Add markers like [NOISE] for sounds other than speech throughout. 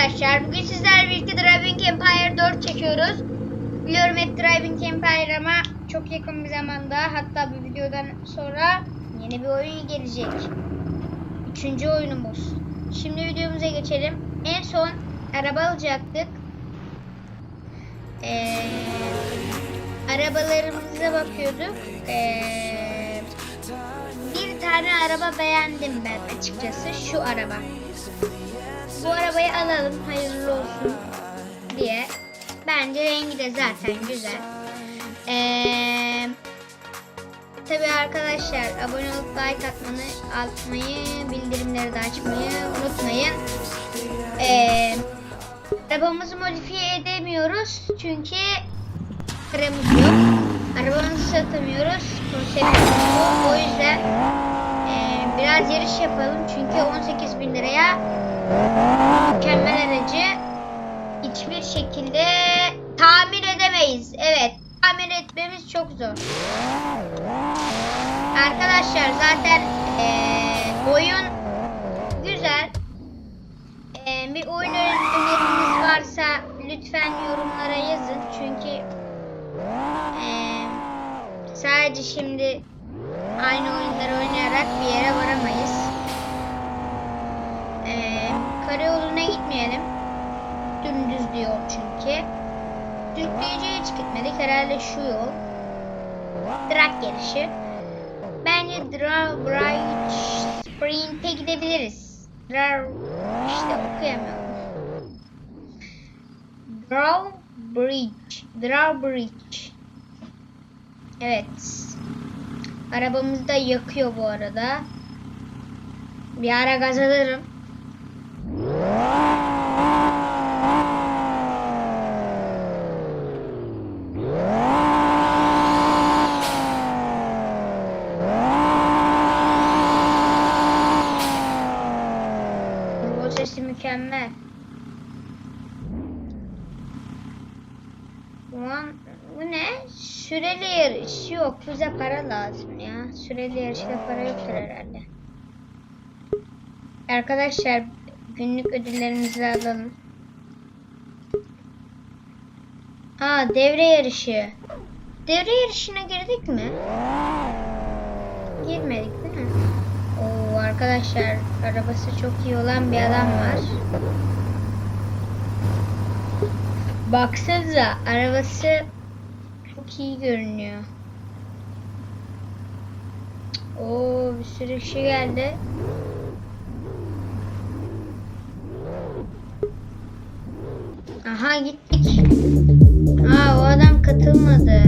arkadaşlar. Bugün sizlerle birlikte Driving Empire 4 çekiyoruz. Biliyorum hep Driving Empire ama çok yakın bir zamanda hatta bu videodan sonra yeni bir oyun gelecek. Üçüncü oyunumuz. Şimdi videomuza geçelim. En son araba alacaktık. Ee, arabalarımıza bakıyorduk. Ee, bir tane araba beğendim ben açıkçası. Şu araba. Bu arabayı alalım hayırlı olsun diye. Bence rengi de zaten güzel. Ee, Tabi arkadaşlar abone olup like atmanı, atmayı, bildirimleri de açmayı unutmayın. Ee, arabamızı modifiye edemiyoruz çünkü paramız yok. Arabamızı satamıyoruz. Konseptimiz bu. O yüzden ee, biraz yarış yapalım çünkü 18 bin liraya mükemmel aracı hiçbir şekilde tamir edemeyiz. Evet, tamir etmemiz çok zor. Arkadaşlar zaten eee, oyun güzel. Eee, bir oyun öneriniz varsa lütfen yorumlara yazın. Çünkü eee, sadece şimdi aynı oyunları oynayarak bir yere varamayız. Karayoluna gitmeyelim. Dümdüz diyor çünkü. Sürükleyiciye hiç gitmedik. Herhalde şu yol. Drag yarışı. Bence Drawbridge Sprint'e gidebiliriz. Draw işte okuyamıyorum. Drawbridge. Drawbridge. Evet. Arabamız da yakıyor bu arada. Bir ara gaz alırım. Turbo sesi mükemmel. Ulan bu ne? Süreli yarış yok. Bize para lazım ya. Süreli yarışta para yoktur herhalde. Arkadaşlar günlük ödüllerimizi alalım. Aa devre yarışı. Devre yarışına girdik mi? Girmedik değil mi? Oo arkadaşlar arabası çok iyi olan bir adam var. Baksanıza arabası çok iyi görünüyor. Oo bir sürü kişi geldi. Aha gittik. Aa o adam katılmadı.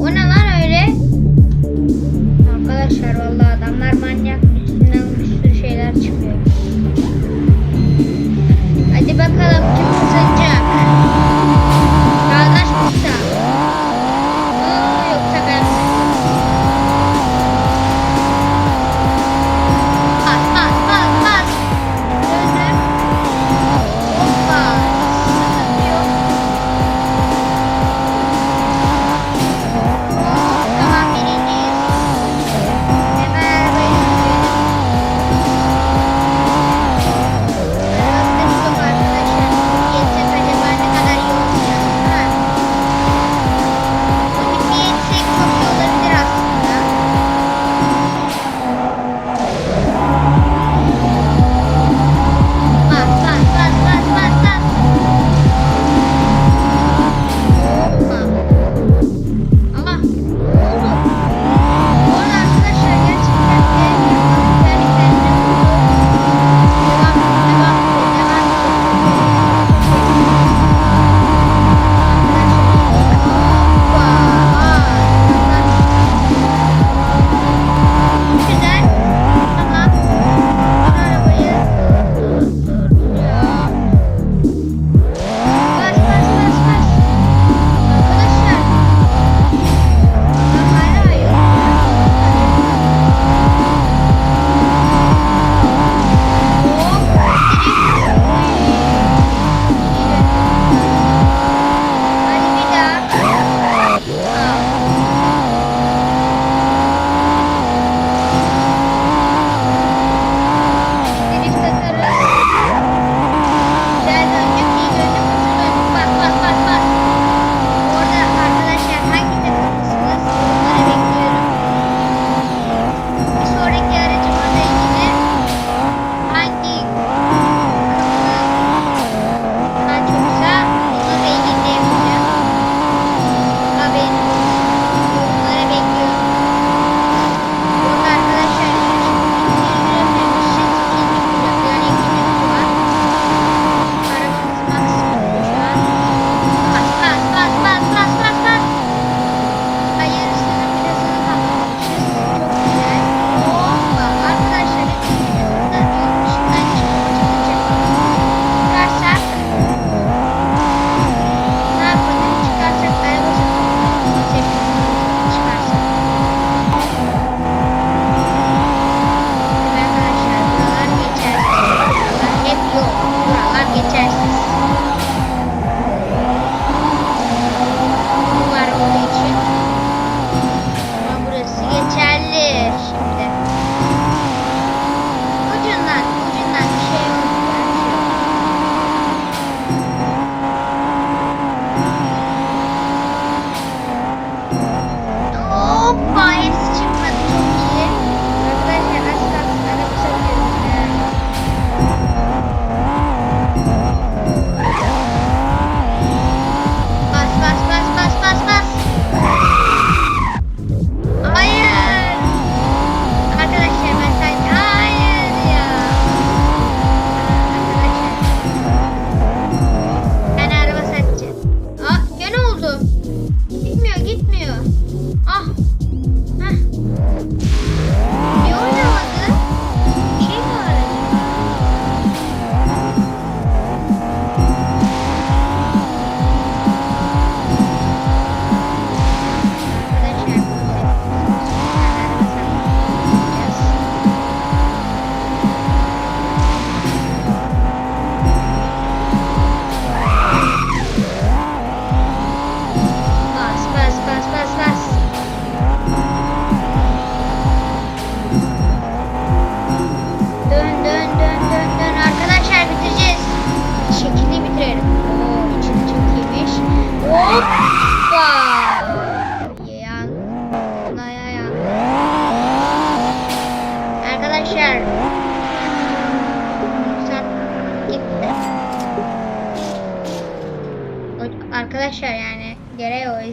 O ne lan öyle? Arkadaşlar vallahi adamlar manyak üstünden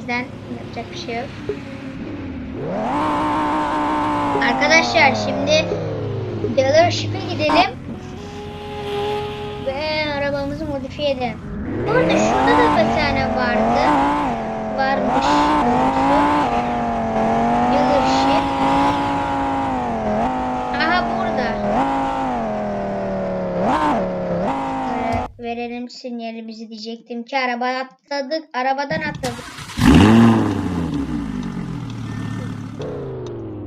yüzden yapacak bir şey yok. Arkadaşlar şimdi dealership'e gidelim ve arabamızı modifiye edelim. Bu arada şurada da bir tane vardı. Varmış. Dealership. Aha burada. Böyle verelim sinyalimizi diyecektim ki araba atladık. Arabadan atladık.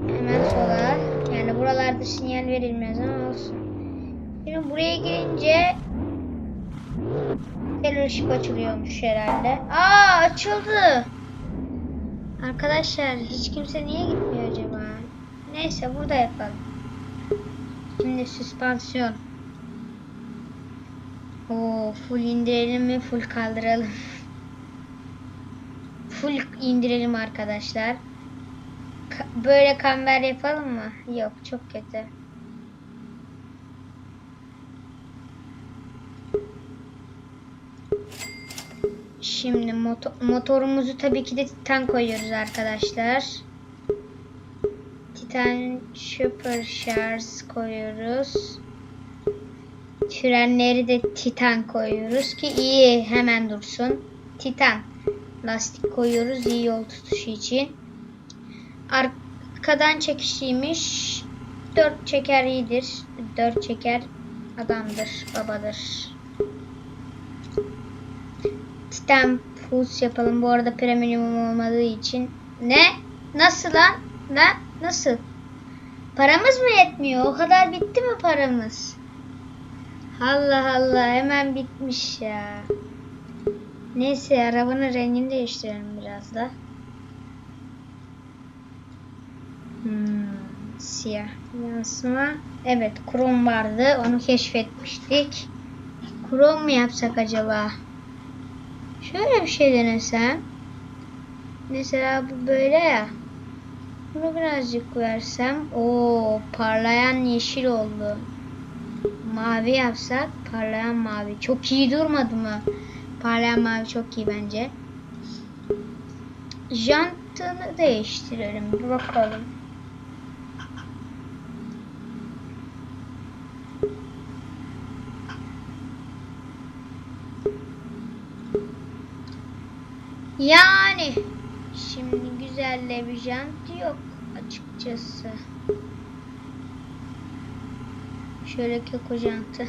Hemen sola. Yani buralarda sinyal verilmez ama olsun. Şimdi buraya girince Dealership açılıyormuş herhalde. Aa açıldı. Arkadaşlar hiç kimse niye gitmiyor acaba? Neyse burada yapalım. Şimdi süspansiyon. Oo full indirelim mi full kaldıralım. [LAUGHS] full indirelim arkadaşlar. Ka- Böyle kamber yapalım mı? Yok çok kötü. Şimdi moto- motorumuzu tabii ki de Titan koyuyoruz arkadaşlar. Titan Supercharge koyuyoruz. Frenleri de Titan koyuyoruz ki iyi hemen dursun. Titan lastik koyuyoruz iyi yol tutuşu için. Arkadan çekişiymiş. Dört çeker iyidir. Dört çeker adamdır, babadır. Titan Pulse yapalım. Bu arada premium olmadığı için. Ne? Nasıl lan? Lan? Nasıl? Paramız mı yetmiyor? O kadar bitti mi paramız? Allah Allah hemen bitmiş ya. Neyse arabanın rengini değiştirelim biraz da. Hmm, siyah yansıma. Evet krom vardı. Onu keşfetmiştik. Krom mu yapsak acaba? Şöyle bir şey denesem. Mesela bu böyle ya. Bunu birazcık versem. o parlayan yeşil oldu. Mavi yapsak parlayan mavi. Çok iyi durmadı mı? Parlayan mavi çok iyi bence. Jantını değiştirelim. Bir bakalım. Yani şimdi güzelle bir jant yok açıkçası. Şöyle keko jantı.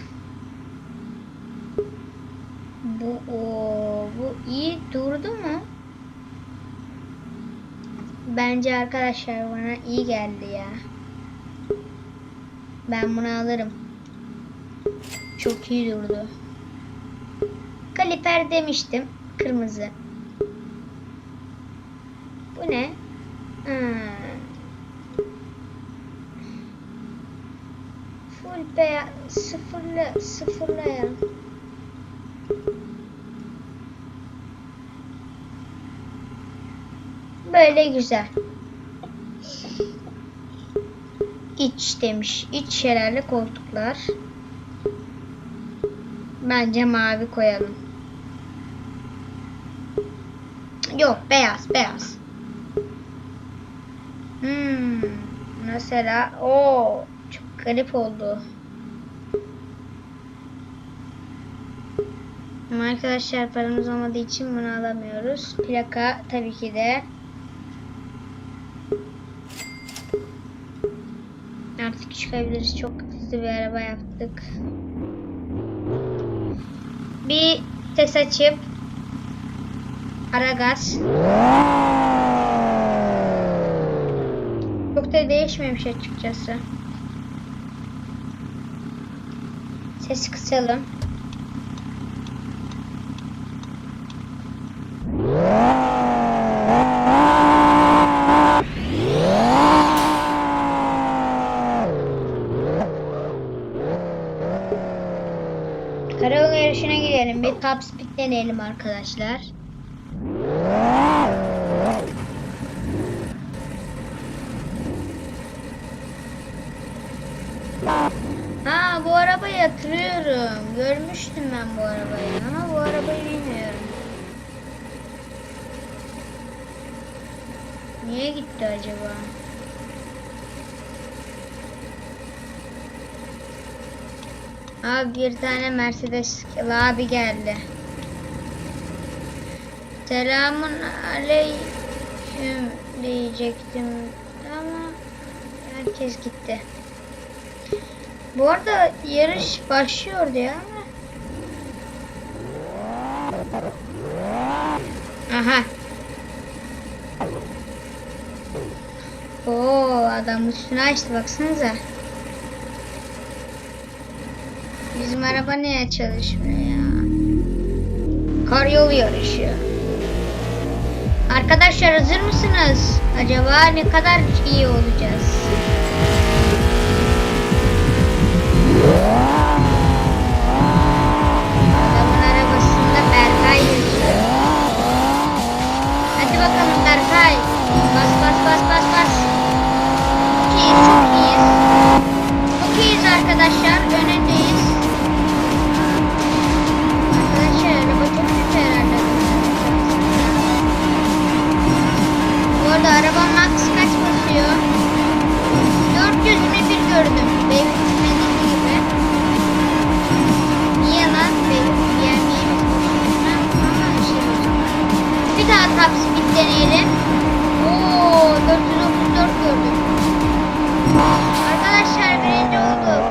Bu o bu iyi durdu mu? Bence arkadaşlar bana iyi geldi ya. Ben bunu alırım. Çok iyi durdu. Kaliper demiştim. Kırmızı. Bu ne? Hmm. Full beyaz. Sıfırla, sıfırlayalım. Böyle güzel. İç demiş. İç herhalde koltuklar. Bence mavi koyalım. Yok beyaz beyaz. Hmm, mesela o çok garip oldu. Arkadaşlar paramız olmadığı için bunu alamıyoruz. Plaka tabii ki de. Artık çıkabiliriz. Çok hızlı bir araba yaptık. Bir ses açıp ara gaz. Çok da değişmemiş açıkçası. Sesi kısalım. Karayolu yarışına gidelim. Bir top speed deneyelim arkadaşlar. arabayı hatırlıyorum. Görmüştüm ben bu arabayı ama bu arabayı bilmiyorum. Niye gitti acaba? Abi bir tane Mercedes abi geldi. Selamun aleyküm diyecektim ama herkes gitti. Bu arada yarış başlıyordu ya. Aha. Oo adam üstünü açtı baksanıza. Bizim araba niye çalışmıyor ya? Kar yolu yarışı. Arkadaşlar hazır mısınız? Acaba ne kadar iyi olacağız? Adamın arabasında Berkay yazıyor. Hadi bakalım Berkay. Deneyelim. Oo 434 gördüm. Arkadaşlar birinci olduk.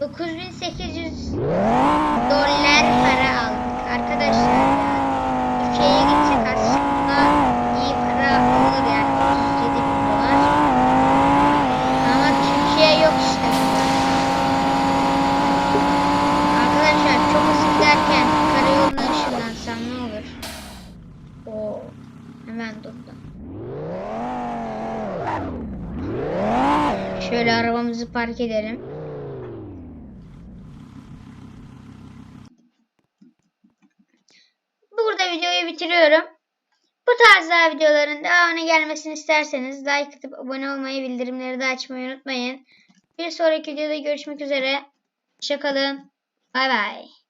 9800 dolar para aldık. Arkadaşlar. Türkiye'ye gitsek aslında iyi para olur yani 37 bin dolar. Ama Türkiye yok işte. Arkadaşlar çok hızlı giderken karayoluna ışınlansam ne olur? Oo, hemen durdum. Şöyle arabamızı park edelim. Burada videoyu bitiriyorum. Bu tarz daha videoların devamına gelmesini isterseniz like atıp abone olmayı, bildirimleri de açmayı unutmayın. Bir sonraki videoda görüşmek üzere. Hoşçakalın. Bay bay.